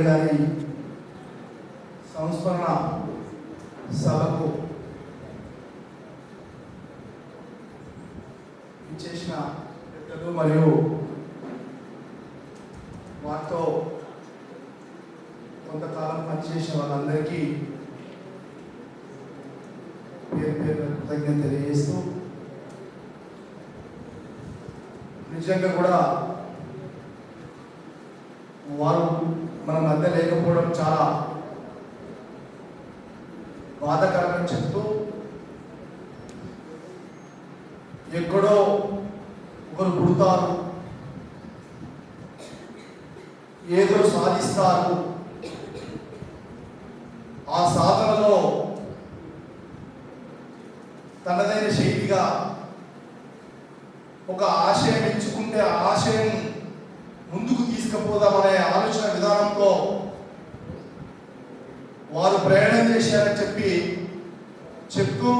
సత్యనారాయణ గారి సంస్మరణ సభకు ఇచ్చేసిన పెద్దలు మరియు వారితో కొంతకాలం పనిచేసిన వాళ్ళందరికీ పేరు పేరు కృతజ్ఞత తెలియజేస్తూ నిజంగా కూడా వారు మన మధ్య లేకపోవడం చాలా బాధకరమని చెప్తూ ఎక్కడో ఒకరు పుడతారు. ఏదో సాధిస్తారు. ఆ సాధనలో తనదైన శైలిగా ఒక ఆశయం ఎంచుకుంటే ఆశయం ముందుకు తీసుకుపోదామనే ఆలోచన విధానంతో వారు ప్రయాణం చేశారని చెప్పి చెప్తూ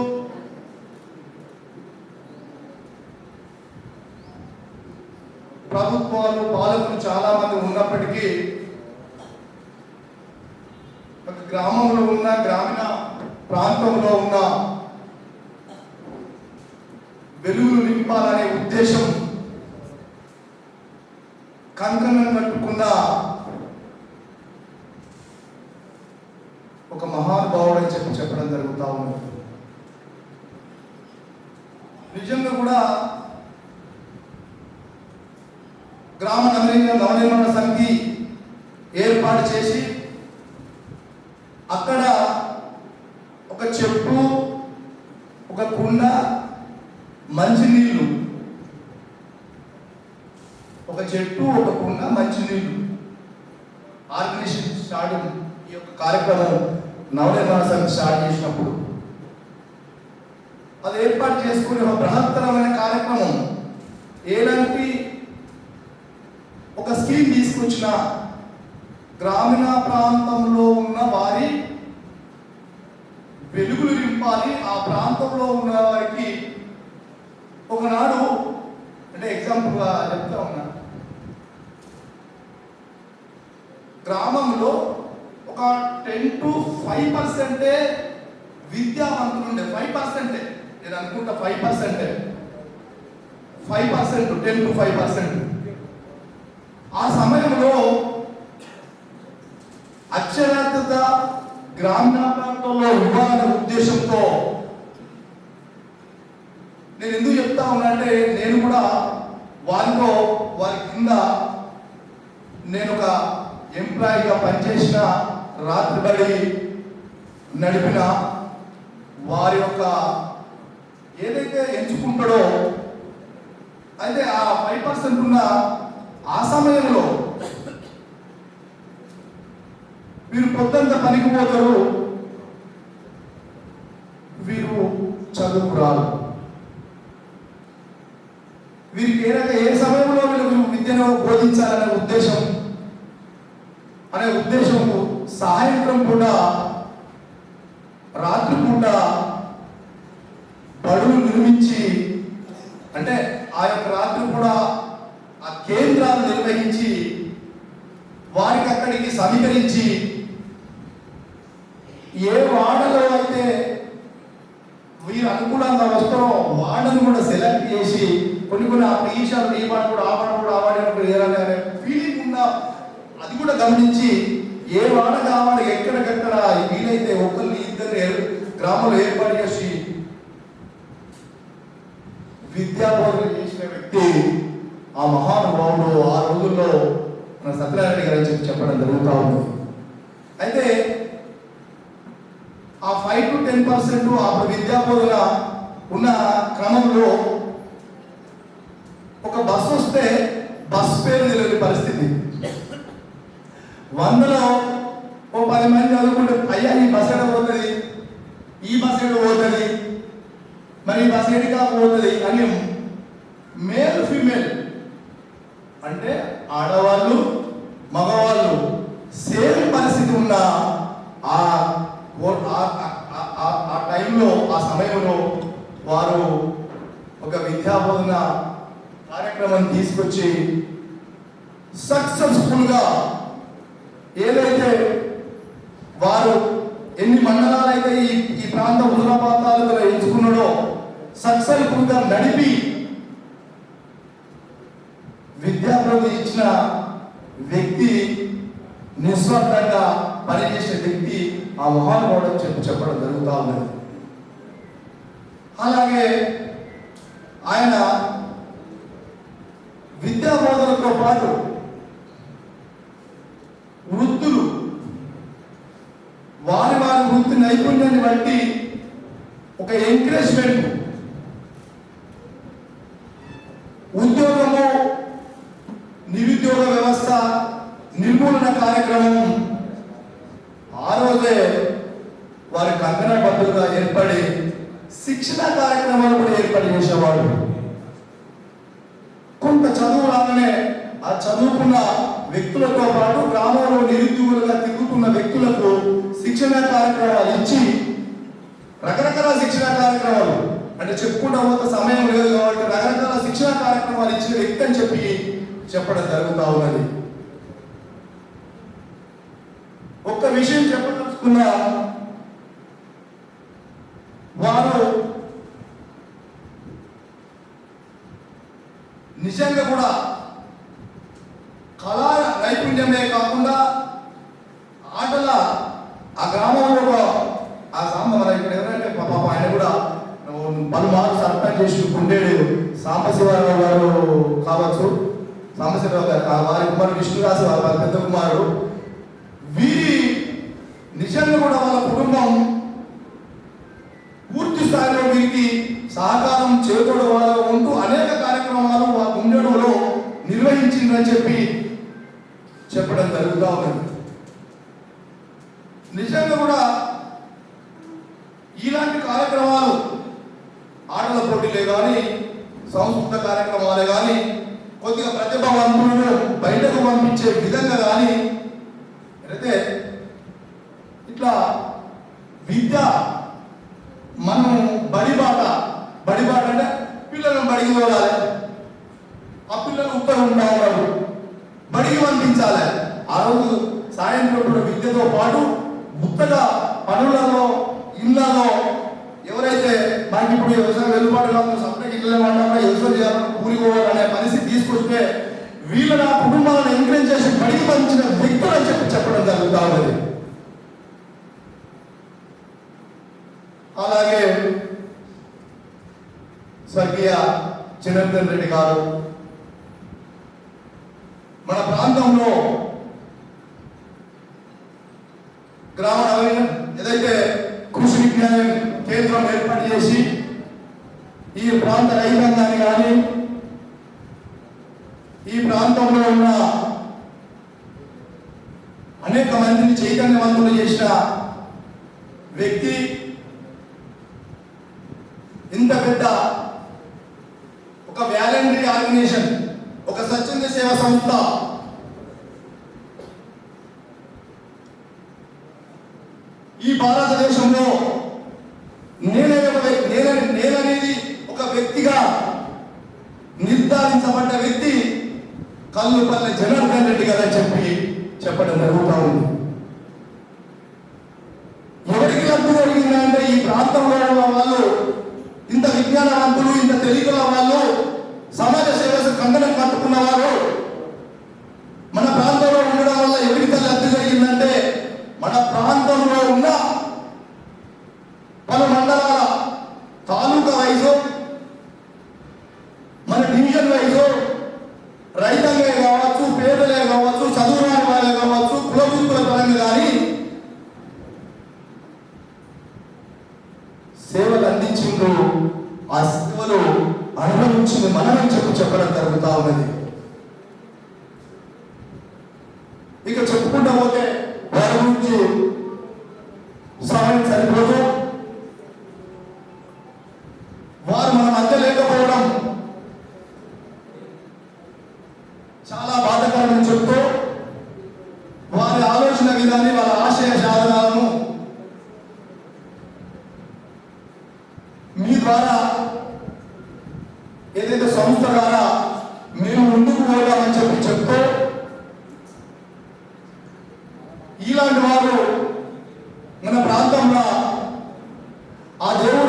ప్రభుత్వాలు పాలకులు చాలా మంది ఉన్నప్పటికీ ఒక గ్రామంలో ఉన్న గ్రామీణ ప్రాంతంలో ఉన్న వెలుగులు నింపాలనే ఉద్దేశం కంకణం కట్టుకున్న ఒక మహానుభావుడు అని చెప్పి చెప్పడం జరుగుతూ ఉంది. నిజంగా కూడా గ్రామ నవీకరణ నవనిర్మాణ సమితి ఏర్పాటు చేసి అక్కడ ఒక చెప్పు ఒక కుండ మంచినీళ్ళు ఒక చెట్టు ఒక కుండ మంచినీళ్ళు ఆర్గనైజేషన్ స్టార్ట్ ఈ యొక్క కార్యక్రమాలు. నవనిర్మాణ సమితి స్టార్ట్ చేసినప్పుడు అది ఏర్పాటు చేసుకునే ఒక బృహత్తరమైన కార్యక్రమం. ఏలాంటి ఒక స్కీమ్ తీసుకొచ్చిన గ్రామీణ ప్రాంతంలో ఉన్న వారి వెలుగులు నింపాలి. ఆ ప్రాంతంలో ఉన్న వారికి ఒకనాడు అంటే ఎగ్జాంపుల్గా చెప్తా ఉన్నా. గ్రామంలో ఒక టెన్ టు ఫైవ్ పర్సెంటే విద్యావంతులు ఉండే. ఫైవ్ పర్సెంటే నేను అనుకుంటా ఫైవ్ పర్సెంటే five percent ten to five percent ఆ సమయంలో అక్షరాస్యత గ్రామీణ ప్రాంతంలో ఇవ్వాలనే ఉద్దేశంతో నేను ఎందుకు చెప్తా ఉన్నానంటే నేను కూడా వారితో వారి కింద నేను ఒక ఎంప్లాయీగా పనిచేసిన రాత్రిబడి నడిపిన వారి యొక్క ఏదైతే ఎంచుకుంటాడో అయితే ఆ ఫైవ్ పర్సెంట్ ఉన్న ఆ సమయంలో వీరు పొద్దంతా పనికి పోతారు. వీరు చదువు రాదు వీరికి ఏ ఏ సమయంలో వీళ్ళు విద్యను బోధించాలనే ఉద్దేశం అనే ఉద్దేశం సాయంత్రం కూడా రాత్రి పూట బడులు నిర్మించి అంటే ఆ యొక్క రాత్రి కూడా ఆ కేంద్రాలు నిర్వహించి వారికి అక్కడికి సమీకరించి ఏ వాడలో అయితే వీరు అనుకూలంగా వస్తారో వాడను కూడా సెలెక్ట్ చేసి కొన్ని కొన్ని ఆ ప్రీషాలు ఈ వాడు కూడా ఆ వాడు కూడా ఆ వాడు కూడా అనే ఫీలింగ్ ఉన్న అది కూడా గమనించి ఏ వాడ కావాలి ఎక్కడికెక్కడ వీలైతే ఒకరిని గ్రామంలో ఏర్పాటు చేసి విద్యాబోధన చేసిన వ్యక్తి ఆ మహానుభావుడు ఆ రోజుల్లో మన సత్యనారాయణ గారు చెప్పి చెప్పడం జరుగుతూ ఉంది. అయితే ఆ ఫైవ్ టు టెన్ పర్సెంట్ అప్పుడు విద్యాబోధన ఉన్న క్రమంలో ఒక బస్సు వస్తే బస్ పేరు తెలియని పరిస్థితి. వందలో ఓ పది మంది చదువుకుంటే అయ్యా ఈ బస్ ఎక్కడ పోతుంది? ఈ బస్ ఎక్కడ పోతుంది? మరి ఈ బస్ ఎడిగా పోతుంది? అని మేల్ ఫీమేల్. అంటే ఆడవాళ్ళు మగవాళ్ళు సేమ్ పరిస్థితి ఉన్న ఆ ఆ- ఆ- ఆ టైంలో ఆ సమయంలో వారు ఒక విద్యాబోధన కార్యక్రమం తీసుకొచ్చి సక్సెస్ఫుల్గా ఏదైతే వారు ఎన్ని మండలాలు అయితే ఈ ఈ ప్రాంత హుజరాబాద్ తాలూకాలో ఎంచుకున్నాడో సత్సరి గా నడిపి విద్యాప్రభు ఇచ్చిన వ్యక్తి నిస్వార్థంగా పనిచేసే వ్యక్తి ఆ మహానుభావుడు చెప్పి చెప్పడం జరుగుతూ ఉన్నది. అలాగే ఆయన విద్యా బోధనతో పాటు వృత్తులు వారి వృత్తి నైపుణ్యాన్ని బట్టి ఒక ఎంకరేజ్మెంట్ ఉద్యోగము నిరుద్యోగ వ్యవస్థ నిర్మూలన కార్యక్రమం. ఆ రోజే వారి కంకణ బద్దులుగా ఏర్పడి శిక్షణ కార్యక్రమాలు కూడా ఏర్పాటు చేసేవాడు కొంత చదువు రాగానే ఆ చదువుకున్న వ్యక్తులతో పాటు గ్రామంలో నిరుద్యోగులుగా తిరుగుతున్న వ్యక్తులకు శిక్షణ కార్యక్రమాలు ఇచ్చి రకరకాల శిక్షణ కార్యక్రమాలు. అంటే చెప్పుకుంటా పోతే సమయం లేదు కాబట్టి రకరకాల శిక్షణ కార్యక్రమాలు ఇచ్చిన వ్యక్తి అని చెప్పి చెప్పడం జరుగుతూ ఉన్నది. ఒక్క విషయం చెప్పదలుచుకున్నా వారు నిజంగా కూడా కళా నైపుణ్యమే కాకుండా ఆటల ఆ గ్రామంలో ఒక ఆ సాంబ మన ఇక్కడ ఎవరంటే పాప ఆయన కూడా పలుమారు సర్పంచ్ చేసి ఉండేడు సాంబశివరావు గారు కావచ్చు సాంబశివరావు గారు వారి కుమారుడు విష్ణురాశి వారి వారి పెద్ద కుమారుడు. వీరి నిజంగా కూడా వాళ్ళ కుటుంబం పూర్తి స్థాయిలో వీరికి సహకారం చేతుడు వాళ్ళ ఉంటూ అనేక కార్యక్రమాలు ఆ గుండెడులో నిర్వహించిందని చెప్పి చెప్పడం జరుగుతూ ఉంది నిజంగా కూడా ఇలాంటి కార్యక్రమాలు ఆటల పోటీలే కానీ సంస్కృత కార్యక్రమాలు కానీ కొద్దిగా ప్రతిభావంతులను బయటకు పంపించే విధంగా కానీ అయితే ఇట్లా విద్య మనం బడిబాట బడిబాట అంటే పిల్లలను బడికి వెళ్ళాలి ఆ పిల్లలు ఉత్తరం ఉండాలి బడికి పంపించాలి. ఆ రోజు సాయంత్రం కూడా విద్యతో పాటు గుత్తగా పనులలో ఇళ్ళలో ఎవరైతే మనకి ఇప్పుడు వ్యవసాయం వెలుపాటు కాదు సపరేట్ ఇళ్ళ వాళ్ళ వ్యవసాయం చేయాలని కూలిపోవాలనే పరిస్థితి తీసుకొస్తే వీళ్ళని నా కుటుంబాలను ఎంకరేజ్ చేసి బడికి పంచిన వ్యక్తులు అని చెప్పి చెప్పడం జరుగుతూ ఉన్నది. అలాగే స్వర్గీయ చిరంజన్ రెడ్డి గారు మన ప్రాంతంలో గ్రామ నవీన ఏదైతే కృషి విజ్ఞానం కేంద్రం ఏర్పాటు చేసి ఈ ప్రాంత రైతాంగాన్ని కానీ ఈ ప్రాంతంలో ఉన్న అనేక మందిని చైతన్యవంతులు చేసిన వ్యక్తి ఇంత పెద్ద ఒక వ్యాలంటరీ ఆర్గనైజేషన్ ఒక స్వచ్ఛంద సేవా సంస్థ ఈ భారతదేశంలో నేనే ఒక వ్యక్తి నేనే నేననేది ఒక వ్యక్తిగా నిర్ధారించబడ్డ వ్యక్తి కల్లుపల్లి జనార్దన్ రెడ్డి గారు అని చెప్పి చెప్పడం జరుగుతూ ఉంది ఎవరికి లబ్ధి జరిగిందంటే ఈ ప్రాంతంలో ఉన్న వాళ్ళు ఇంత విజ్ఞానవంతులు ఇంత తెలియగల వాళ్ళు సమాజ సేవకు కంకణం మన ప్రాంతంలో ఉండడం వల్ల ఎవరికి లబ్ధి జరిగిందంటే మన ప్రాంతంలో ఉన్న పలు మండలాల తాలూకా వైజు మన డివిజన్ వైజు రైతాంగే కావచ్చు పేదలే కావచ్చు చదువురాని వాళ్ళే కావచ్చు కులవృత్తుల పరంగా కానీ సేవలు అందించిండ్రు ఆ సేవలు అనుభవించింది మనమని చెప్పి చెప్పడం జరుగుతూ ఉన్నది. చెప్పుకుంటూ పోతే దాని గురించి సమయం సరిపోదు. వారు మన మధ్య లేకపోవడం చాలా బాధకరమని చెప్తూ వారి ఆలోచన విధాన్ని వాళ్ళ ఆశయ సాధనాలను మీ ద్వారా ఆ దేవుడు